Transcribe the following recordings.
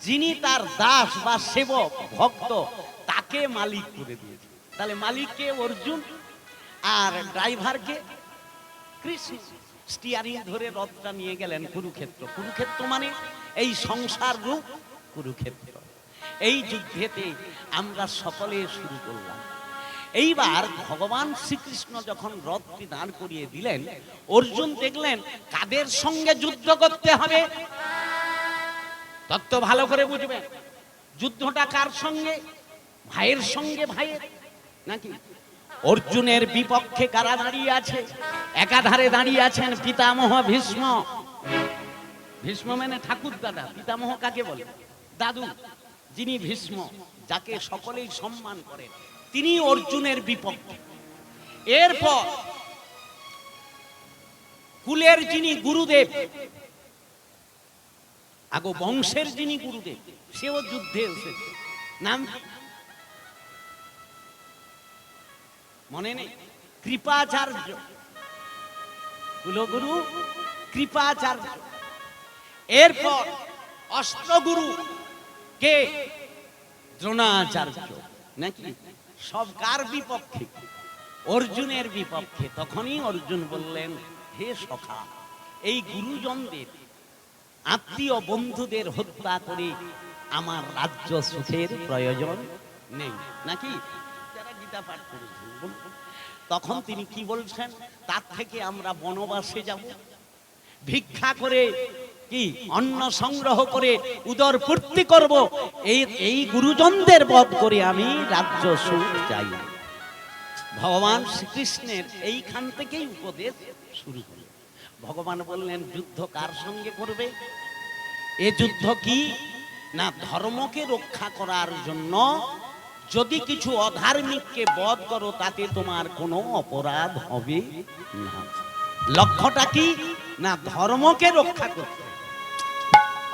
যিনি তার দাস বা সেবক, ভক্ত, তাকে মালিক করে দিয়েছে। তাহলে মালিককে অর্জুন। আর ড্রাইভারকে কৃষ্ণ স্টিয়ারিং ধরে রথটা নিয়ে গেলেন কুরুক্ষেত্র। কুরুক্ষেত্র মানে এই সংসার রূপ কুরুক্ষেত্র। এই যুদ্ধেতে আমরা সকলে শুরু করলাম। এইবার ভগবান শ্রীকৃষ্ণ যখন রথটি দাঁড় করিয়ে দিলেন, অর্জুন দেখলেন, কাদের সঙ্গে যুদ্ধ করতে হবে? তত্ত্ব ভালো করে বুঝবেন যুদ্ধটা কার সঙ্গে? ভাইয়ের সঙ্গে ভাইয়ের। নাকি? অর্জুনের বিপক্ষে কারা দাঁড়িয়ে আছে? একাধারে দাঁড়িয়ে আছেন পিতামহ ভীষ্ম। ভীষ্ম মানে ঠাকুর দাদা, পিতামহ কাকে বলে? দাদু, যিনি ভীষ্ম, যাকে সকলেই সম্মান করেন তিনি অর্জুনের বিপক্ষে। এরপর কুলের যিনি গুরুদেব আগো বংশের যিনি গুরুদেব, সেও যুদ্ধে এসেছে। নাম মনে নেই? কৃপাচার্য। কুলগুরু, কৃপাচার্য। এরপর অষ্টগুরু কে? দ্রোণাচার্য। নাকি? সব কার বিপক্ষে? অর্জুনের বিপক্ষে। তখনই অর্জুন বললেন, হে সখা, এই গুরুজনদের আত্মীয় বন্ধুদের হত্যা করে আমার রাজ্য সুখের প্রয়োজন নেই। নাকি? তখন তিনি কি বলছেন? তার থেকে আমরা বনবাসে যাব। ভিক্ষা করে কি অন্ন সংগ্রহ করে উদর পূর্তি করব? এই এই গুরুজনদের বধ করে আমি রাজ্য সুখ চাই। ভগবান শ্রীকৃষ্ণের এইখান থেকেই উপদেশ শুরু হলো। ভগবান বললেন, যুদ্ধ কার সঙ্গে করবে? এ যুদ্ধ কি? না, ধর্মকে রক্ষা করার জন্য যদি কিছু অধার্মিককে বধ করো, তাতে তোমার কোনো অপরাধ হবে না। লক্ষ্যটা কি? না, ধর্মকে রক্ষা করতে।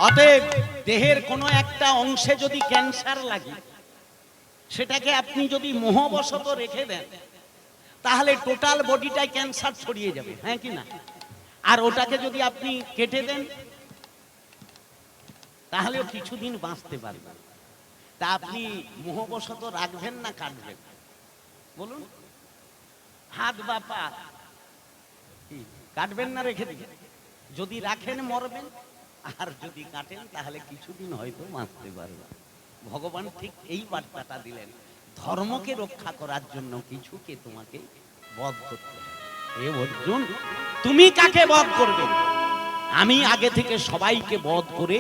অতএব দেহের কোনো একটা অংশে যদি ক্যান্সার লাগে, সেটাকে আপনি যদি মোহবশত রেখে দেন, তাহলে টোটাল বডিটাই ক্যান্সার ছড়িয়ে যাবে হ্যাঁ কি না? আর ওটাকে যদি আপনি কেটে দেন তাহলেও কিছুদিন বাঁচতে পারবেন তা আপনি মোহবশত রাখবেন না কাটবেন? বলুন। হাত বা পা? কাটবেন না রেখে দিবেন। যদি রাখেন মরবেন, আর যদি কাটেন, তাহলে কিছুদিন হয়তো বাঁচতে পারবেন ভগবান ঠিক এই বার্তাটা দিলেন। ধর্মকে রক্ষা করার জন্য কিছুকে তোমাকে বধ করতে হবে। অর্জুন, তুমি কাকে বধ করবে? আমি আগে থেকে সবাইকে বধ করে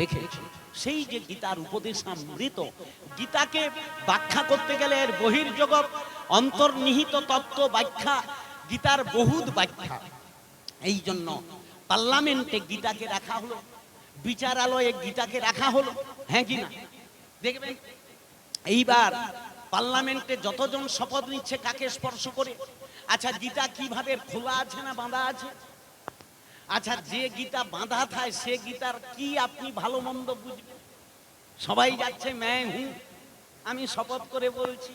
রেখেছি। সেই যে গীতার উপদেশামৃত, গীতাকে ব্যাখ্যা করতে গেলে এর বহির্জগৎ, অন্তর্নিহিত তত্ত্ব ব্যাখ্যা, গীতার বহুত ব্যাখ্যা। এই জন্য পার্লামেন্টে গীতাকে রাখা হলো, বিচারালয়ে গীতাকে রাখা হলো হ্যাঁ কি না? দেখবেন, এইবার পার্লামেন্টে যতজন শপথ নিচ্ছে, কাকে স্পর্শ করে? আচ্ছা গীতা কীভাবে খোলা আছে না বাঁধা আছে? আচ্ছা যে গীতা বাঁধা থাকে সে গীতার কি আপনি ভালো মন্দ বুঝবেন? সবাই যাচ্ছে ম্যায় হুঁ। আমি শপথ করে বলছি,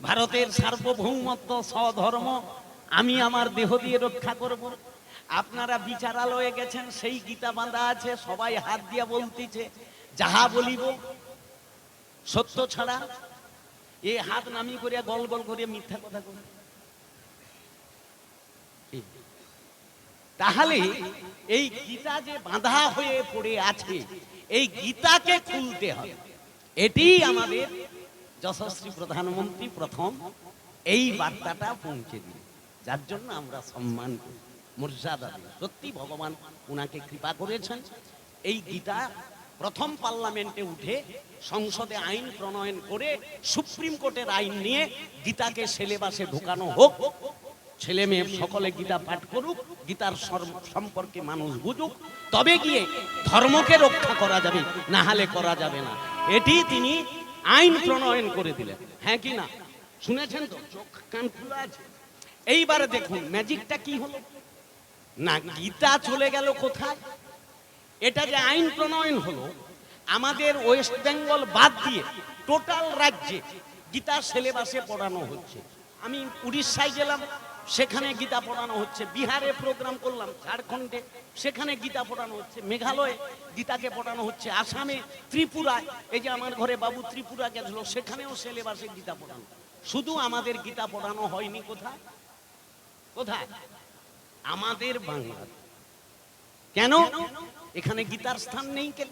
ভারতের সার্বভৌমত্ব স্বধর্ম, আমি আমার দেহ দিয়ে রক্ষা করব। আপনারা বিচারালয়ে গেছেন, সেই গীতা বাঁধা আছে, সবাই হাত দিয়া বলতেছে, যাহা বলিব, সত্য ছাড়া। এ হাত নামি করিয়া গল গল করিয়া মিথ্যা কথা করে তাহলে এই গীতা যে বাঁধা হয়ে পড়ে আছে, এই গীতাকে খুলতে হবে। এটি আমাদের যশস্বী প্রধানমন্ত্রী প্রথম এই বার্তাটা পৌঁছে দিল যার জন্য আমরা সম্মান করি। মর্যাদা দিই সত্যি ভগবান ওনাকে কৃপা করেছেন। এই গীতা প্রথম পার্লামেন্টে উঠে সংসদে আইন প্রণয়ন করে সুপ্রিম কোর্টের আইন নিয়ে গীতাকে সিলেবাসে ঢোকানো হোক ছেলে মেয়ে সকলে গীতা পাঠ করুক, গীতার সম্পর্কে মানুষ বুঝুক, তবে গিয়ে ধর্মকে রক্ষা করা যাবে না হলে করা যাবে না। এটি তিনি আইন প্রণয়ন করে দিলেন। হ্যাঁ কি না? শুনেছেন তো? চোখ, কান খোলা আছে? এইবারে দেখুন, ম্যাজিকটা কি হলো? না, গীতা চলে গেল কোথায়? এটা যে আইন প্রণয়ন হলো, আমাদের ওয়েস্ট বেঙ্গল বাদ দিয়ে টোটাল রাজ্যে গীতা সিলেবাসে পড়ানো হচ্ছে। আমি উড়িষ্যায় গেলাম সেখানে গীতা পড়ানো হচ্ছে। বিহারে প্রোগ্রাম করলাম ঝাড়খণ্ডে। সেখানে গীতা পড়ানো হচ্ছে। মেঘালয়ে গীতাকে পড়ানো হচ্ছে। আসামে ত্রিপুরায়, এই যে আমার ঘরে বাবু ত্রিপুরা গেছিল, সেখানেও সিলেবাসে গীতা পড়ানো। শুধু আমাদের গীতা পড়ানো হয়নি কোথায়? কোথায়? আমাদের বাংলা কেন? এখানে গীতার স্থান নেই কেন?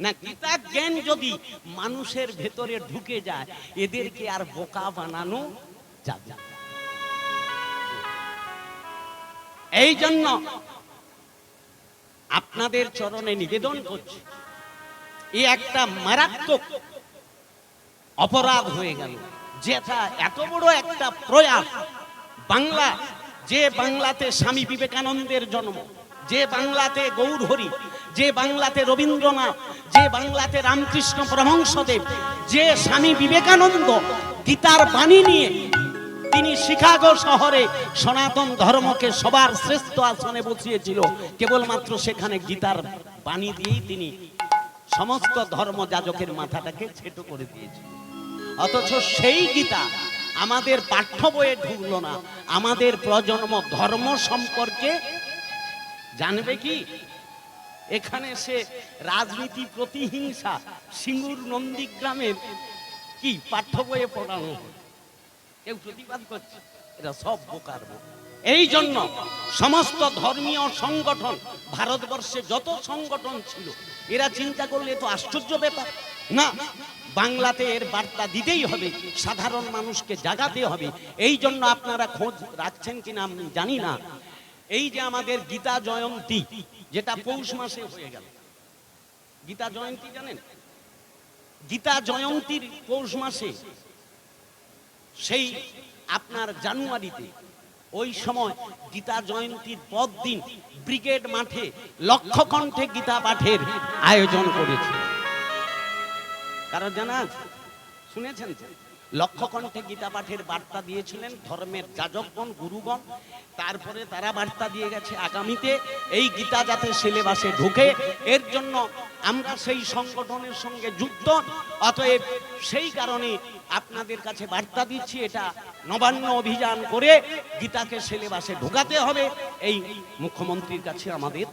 না, গীতা জ্ঞান যদি মানুষের ভেতরে ঢুকে যায়, এদেরকে আর বোকা বানানো যাবে এই জন্য আপনাদের চরণে নিবেদন করছি। এ একটা মারাত্মক অপরাধ হয়ে গেল। যেটা এত বড় একটা প্রয়াস। বাংলা, যে বাংলাতে স্বামী বিবেকানন্দের জন্ম, যে বাংলাতে গৌরহরি, যে বাংলাতে রবীন্দ্রনাথ, যে বাংলাতে রামকৃষ্ণ পরমহংসদেব, যে স্বামী বিবেকানন্দ গীতার বাণী নিয়ে তিনি শিকাগো শহরে সনাতন ধর্মকে সবার শ্রেষ্ঠ আসনে বসিয়েছিল। কেবলমাত্র সেখানে গীতার বাণী দিয়েই তিনি সমস্ত ধর্ম যাজকের মাথাটাকে ছেটো করে দিয়েছিল। অথচ সেই গীতা আমাদের পাঠ্য বইয়ে ঢুকলো না। আমাদের প্রজন্ম ধর্ম সম্পর্কে জানবে কি? এখানে সে রাজনীতি প্রতিহিংসা সিঙ্গুর নন্দীগ্রামের কি পাঠ্য বইয়ে পড়ানো হয়। কেউ প্রতিবাদ করছে। সব বোকার এই জন্য সমস্ত ধর্মীয় সংগঠন, ভারতবর্ষে যত সংগঠন ছিল, এরা চিন্তা করলে তো আশ্চর্য ব্যাপার। না, বাংলাতে এর বার্তা দিতেই হবে, সাধারণ মানুষকে জাগাতে হবে। এই জন্য আপনারা খোঁজ রাখছেন কিনা আমি জানি না। এই যে আমাদের গীতা জয়ন্তী, যেটা পৌষ মাসে হয়ে গেল। গীতা জয়ন্তী জানেন? গীতা জয়ন্তীর পৌষ মাসে সেই আপনার জানুয়ারিতে, ওই সময় গীতা জয়ন্তীর পর দিন ব্রিগেড মাঠে লক্ষ কণ্ঠে গীতা পাঠের আয়োজন করেছে কারও জানা আছে? শুনেছেন তো? লক্ষ কণ্ঠে গীতা পাঠের বার্তা দিয়েছিলেন ধর্মের যাজকগণ, গুরুগণ তারপরে তারা বার্তা দিয়ে গেছে আগামীতে এই গীতা যাতে সিলেবাসে ঢুকে, এর জন্য আমরা সেই সংগঠনের সঙ্গে যুক্ত অতএব সেই কারণে আপনাদের কাছে বার্তা দিচ্ছি, এটা নবান্ন অভিযান করে গীতাকে সিলেবাসে ঢোকাতে হবে, এই মুখ্যমন্ত্রীর কাছে আমাদের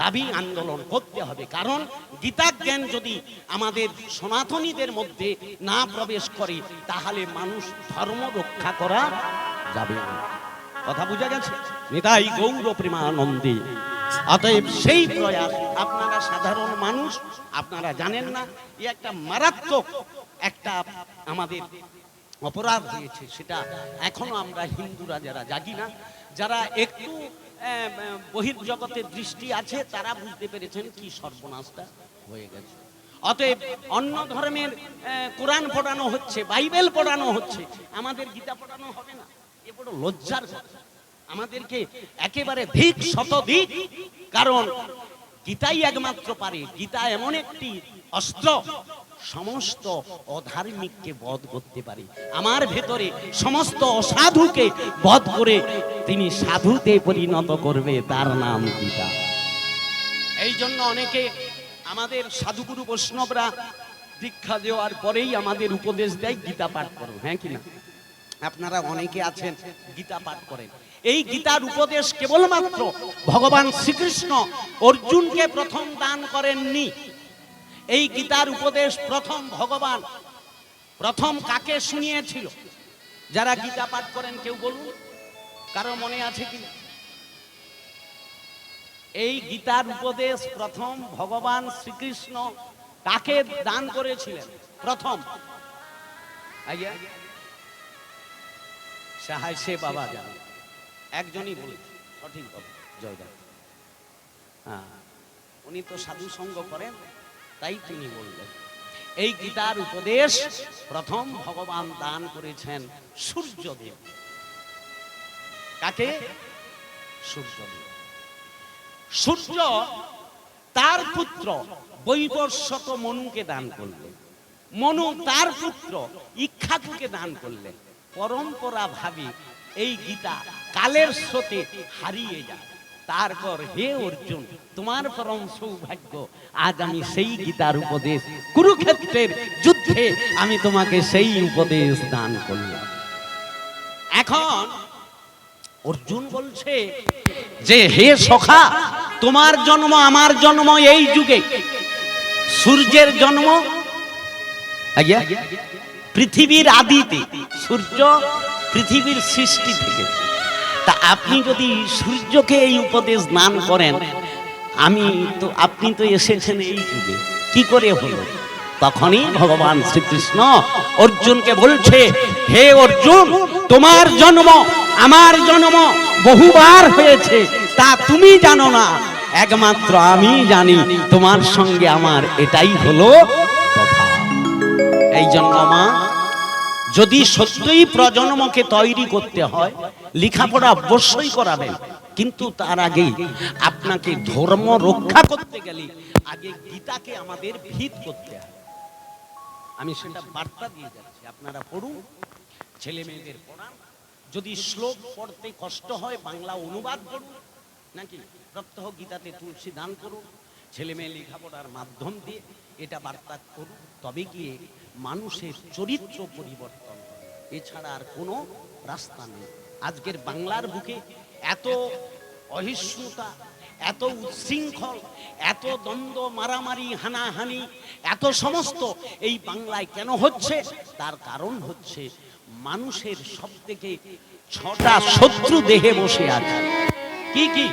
দাবি আন্দোলন করতে হবে। কারণ গীতা জ্ঞান যদি আমাদের সনাতনীদের মধ্যে না প্রবেশ করে, তাহলে মানুষ ধর্ম রক্ষা করা যাবে কথা বোঝা গেছে? নিতাই গৌর প্রেমানন্দে। অতএব সেই প্রয়াস আপনারা সাধারণ মানুষ, আপনারা জানেন না এ একটা মারাত্মক একটা আমাদের অপরাধ হয়েছে, সেটা এখনও আমরা হিন্দুরা যারা জাগি না, যারা একটু বহির্জগতের দৃষ্টি আছে, তারা বুঝতে পেরেছেন কি সর্বনাশটা হয়ে গেছে। অতএব অন্য ধর্মের কোরআন পড়ানো হচ্ছে, বাইবেল পড়ানো হচ্ছে, আমাদের গীতা পড়ানো হবে না, এ বড় লজ্জার কথা। আমাদেরকে একেবারে ধিক শতধিক, কারণ গীতাই একমাত্র পারে, গীতা এমন একটি অস্ত্র সমস্ত অধার্মিককে বধ করতে পারে। আমার ভেতরে সমস্ত অসাধুকে বধ করে তিনি সাধুতে পরিণত করবে, তার নাম গীতা। এই জন্য অনেকে আমাদের সাধুগুরু বৈষ্ণবরা দীক্ষা দেওয়ার পরেই আমাদের উপদেশ দেয়, গীতা পাঠ করো হ্যাঁ কিনা আপনারা অনেকে আছেন, গীতা পাঠ করেন। এই গীতার উপদেশ কেবলমাত্র ভগবান শ্রীকৃষ্ণ অর্জুনকে প্রথম দান করেননি এই গীতার উপদেশ প্রথম ভগবান, প্রথম কাকে শুনিয়েছিল? যারা গীতা পাঠ করেন কেউ বলুন, কারও মনে আছে কি? এই গীতার উপদেশ প্রথম ভগবান শ্রীকৃষ্ণ কাকে দান করেছিলেন? প্রথম। সাহায় সে বাবা জানে। একজনই বলেছে সঠিক জয়দান। হ্যাঁ উনি তো সাধু সঙ্গ করেন। তাই তিনি বললেন, এই গীতার উপদেশ প্রথম ভগবান দান করেছেন সূর্যদেব। কাকে? সূর্যদেব। সূর্য তার পুত্র বৈবর্ষত মনুকে দান করলেন। মনু তার পুত্র ইক্ষাকুকে দান করলেন। পরম্পরা ভাবি এই গীতা কালের স্রোতে হারিয়ে যায়। তারপর হে অর্জুন, তোমার পরম সৌভাগ্য, আজ আমি সেই গীতার উপদেশ কুরুক্ষেত্রের যুদ্ধে আমি তোমাকে সেই উপদেশ দান করলাম। এখন অর্জুন বলছে যে, হে সখা, তোমার জন্ম আমার জন্ম এই যুগে। সূর্যের জন্ম পৃথিবীর আদিতে। সূর্য পৃথিবীর সৃষ্টি থেকে। তা আপনি যদি সূর্যকে এই উপদেশ দান করেন, আমি তো, আপনি তো এসেছেন এই যুগে। কি করে হলো? তখনই ভগবান শ্রীকৃষ্ণ অর্জুনকে বলছে, হে অর্জুন, তোমার জন্ম, আমার জন্ম বহুবার হয়েছে। তা তুমি জানো না। একমাত্র আমি জানি, তোমার সঙ্গে আমার এটাই হলো কথা। এই জন্য মা যদি সত্যই প্রজন্মকে তৈরি করতে হয়, লেখাপড়া অবশ্যই করাবেন। কিন্তু তার আগে আপনাকে ধর্ম রক্ষা করতে গেলে আগে গীতাকে আমাদের ভিত করতে হবে। আমি সেটা বার্তা দিয়ে যাচ্ছি, আপনারা পড়ুন, ছেলে মেয়েদের পড়ান। যদি শ্লোক পড়তে কষ্ট হয়, বাংলা অনুবাদ করুন নাকি প্রত্যহ গীতাতে তুলসী দান করুন, ছেলে মেয়ে লেখাপড়ার মাধ্যম দিয়ে এটা বার্তা করুন, তবে গিয়ে মানুষের চরিত্র পরিবর্তন এছাড়া আর কোনো রাস্তা নেই। আজকের বাংলার বুকে এত অহিষ্ণুতা, এত উচ্ছৃঙ্খল, এত দ্বন্দ্ব, মারামারি, হানাহানি, এত সমস্ত এই বাংলায় কেন হচ্ছে? তার কারণ হচ্ছে মানুষের সব থেকে ছটা শত্রু দেহে বসে আছে। কি কি?